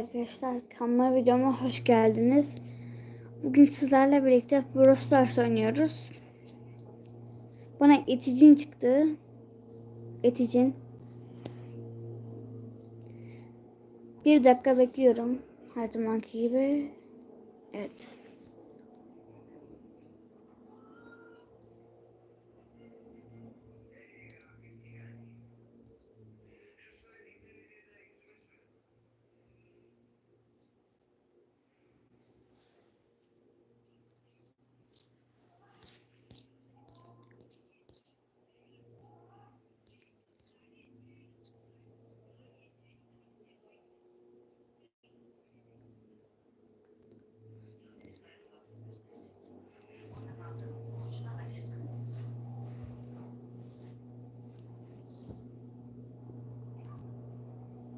arkadaşlar, kanalıma videoma hoş geldiniz. Bugün sizlerle birlikte Brawl Stars oynuyoruz. Bana eticin çıktı. Eticin. Bir dakika bekliyorum. Her zamanki gibi. Evet.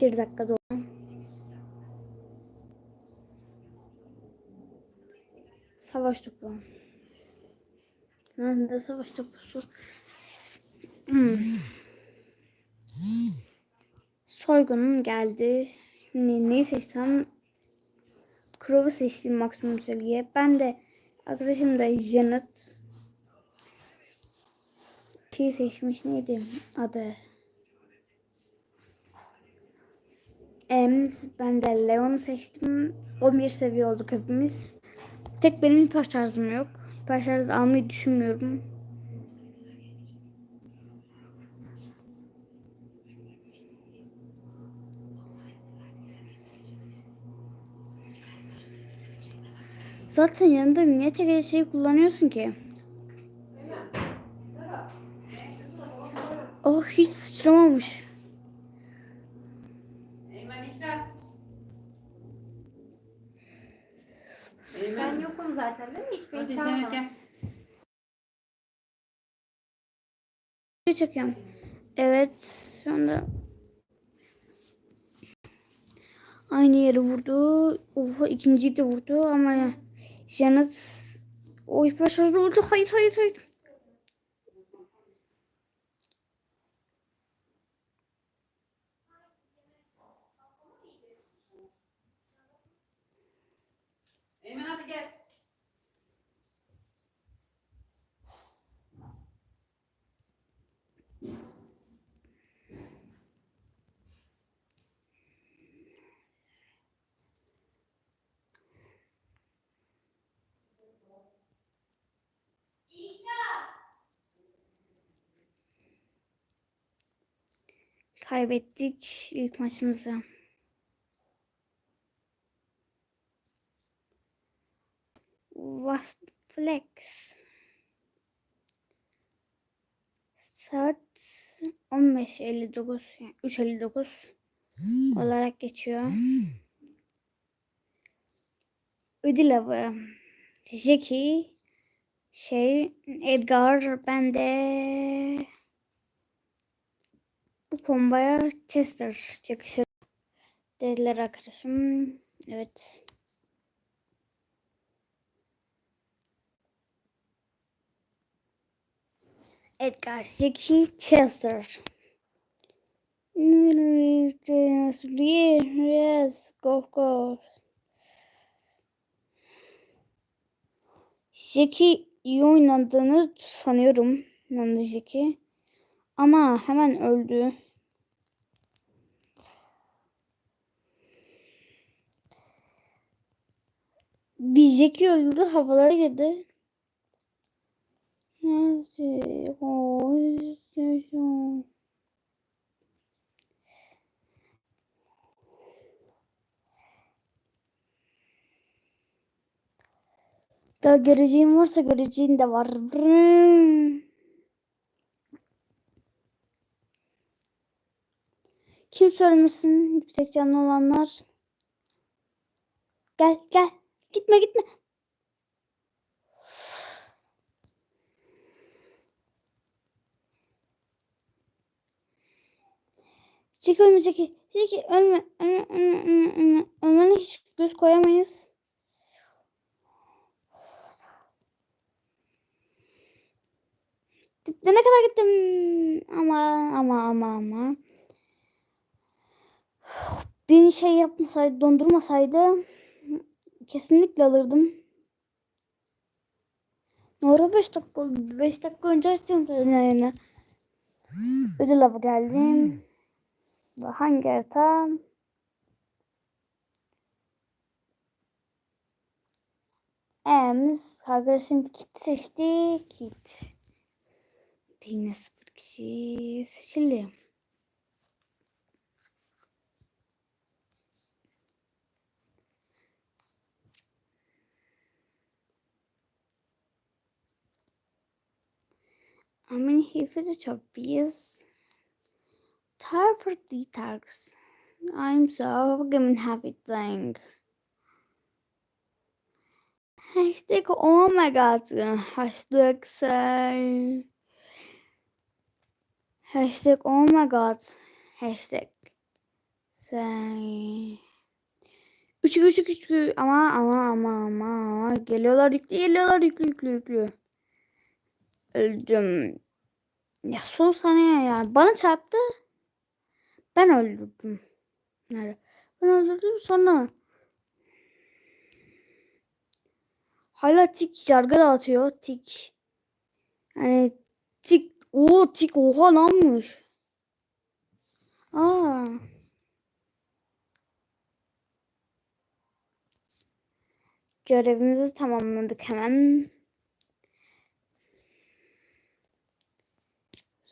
Bir dakika doğru. Savaş topu. Nerede savaş topusu? Hmm. Soygunum geldi. Ne, neyi seçsem? Crow'u seçtim maksimum seviye. Ben de arkadaşım da Janet. Şeyi seçmiş neydi adı? Ems, ben de Leon'u seçtim. 11 seviye olduk hepimiz. Tek benim hiper şarjım yok. Hiper şarj almayı düşünmüyorum. Zaten yanında niye çekici şeyi kullanıyorsun ki? Oh hiç sıçramamış. Eymen İkram. Ben Eymen. yokum zaten değil mi? Gel. Video çekiyorum. Evet şu anda aynı yeri vurdu. Oha ikinciyi de vurdu ama Janet o şarjı vurdu. Hayır hayır hayır. Eymen hadi gel. Kaybettik ilk maçımızı. Was Flex. Saat 15.59 yani 3.59 olarak geçiyor. Ödül avı. Jackie şey Edgar ben de bu kombaya Chester yakışır dediler arkadaşım. Evet. Edgar Jackie Chester. Yes, go go. Jackie iyi oynadığını sanıyorum. De Jackie. Ama hemen öldü. Bir Jackie öldü havalara girdi. Nerede? O istiyorsun. Daha göreceğim varsa göreceğin de var. Kim söylemesin yüksek canlı olanlar? Gel gel. Gitme gitme. Çek ölme çek. Çek ölme. Ölme ölme ölme ölme. Ölmene hiç göz koyamayız. Diplerine kadar gittim. Ama ama ama ama. beni şey yapmasaydı, dondurmasaydı kesinlikle alırdım. Nora 5 dakika oldu. 5 dakika önce açtım yayını. Ödül avı geldim. Hangi harita? Ems arkadaşım kit seçti. Kit. Yine sıfır kişi seçildi. Amin hifzi çok biz. Tar for detox. I'm so fucking happy thing. Hashtag oh my god. Hashtag say. Hashtag oh my god. Hashtag say. Üçü üçü üçü ama ama ama ama ama geliyorlar yüklü geliyorlar yüklü yüklü yüklü. Öldüm. Ya son saniye yani bana çarptı. Ben öldürdüm. Nerede? Ben öldürdüm sonra. Hala tik yargı dağıtıyor. Tik. Yani tik. Oo tik oha lanmış. Aa. Görevimizi tamamladık hemen.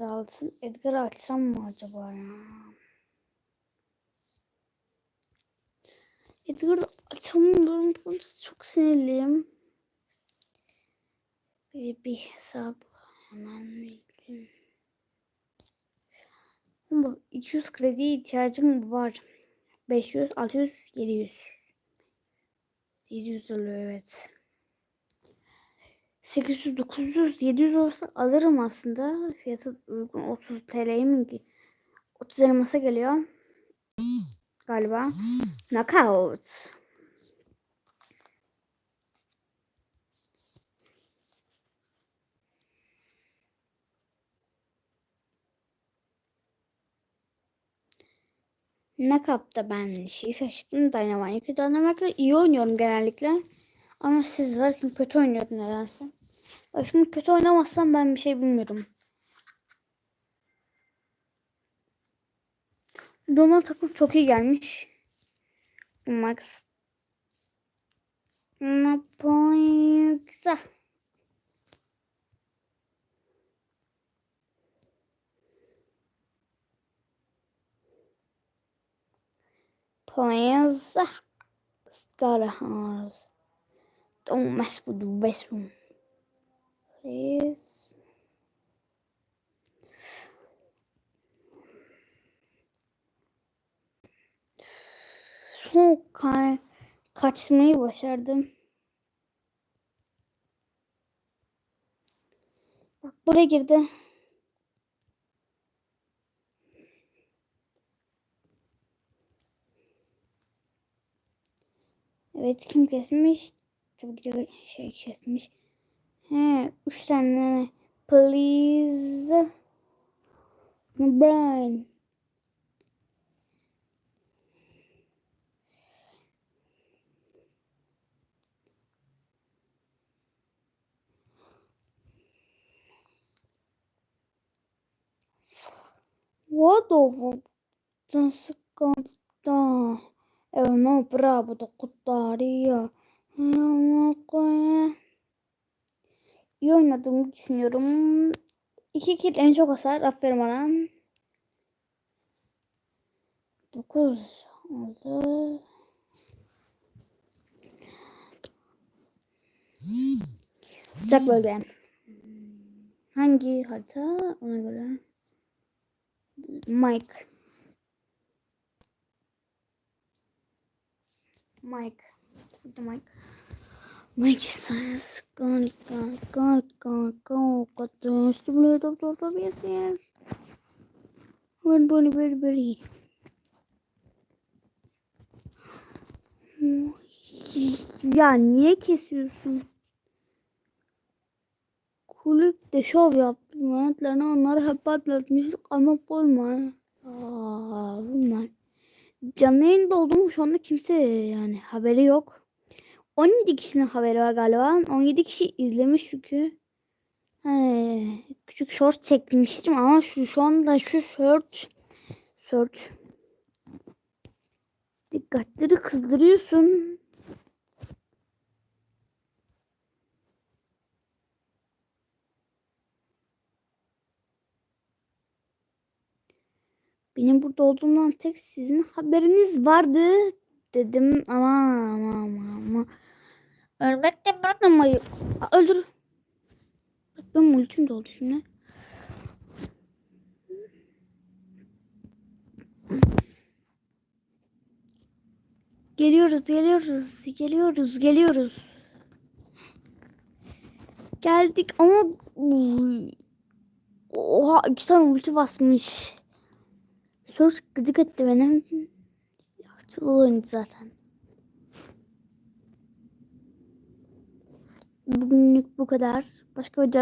Güzelsin. Edgar açsam mı acaba ya? Edgar açamıyorum. Çok sinirliyim. Bir, bir hesap hemen yükleyeyim. Ama 200 krediye ihtiyacım var. 500, 600, 700. 700 oluyor evet. 800, 900, 700 olsa alırım aslında. Fiyatı uygun 30 TL'ye mi? ki? 30 elmasa geliyor. Galiba. Knockout. Knockout'ta ben şey seçtim. Dynamite. Dynamite'la iyi oynuyorum genellikle. Ama siz var kim kötü oynuyordu nedense. Bak Şimdi kötü oynamazsam ben bir şey bilmiyorum. Donald takım çok iyi gelmiş. Max. Napoleon'a. Plans. Got a house. Don't mess with the restroom. Please. Son ka kaçmayı başardım. Bak buraya girdi. Evet kim kesmiş? Tabii şey kesmiş. He, üç tane. Please. Brian. What the fuck? Eh, no, bravo, dokutaria. İyi oynadığımı düşünüyorum. İki kill en çok hasar. Aferin bana. 9 oldu. Sıcak bölge. Hangi harita? Ona göre. Mike. Mike. Burada Mike. Mike says gone gone gone gone got the stimulate of the yes yes. One bunny very very. Ya niye kesiyorsun? Kulüpte şov yaptım. Hayatlarına onları hep patlatmıştık ama olma. Aa, bunlar. canlı yayında olduğum şu anda kimse yani haberi yok. 17 kişinin haberi var galiba. 17 kişi izlemiş çünkü. He, küçük short çekmiştim ama şu şu anda şu short short dikkatleri kızdırıyorsun. Benim burada olduğumdan tek sizin haberiniz vardı dedim ama ama ama ama ölmek de bırakmamayı Aa, öldür. Benim ultim de oldu şimdi. Geliyoruz, geliyoruz, geliyoruz, geliyoruz. Geldik ama. Oha iki tane ulti basmış. Söz gıcık etti benim. Oyuncu zaten. Bugünlük bu kadar. Başka video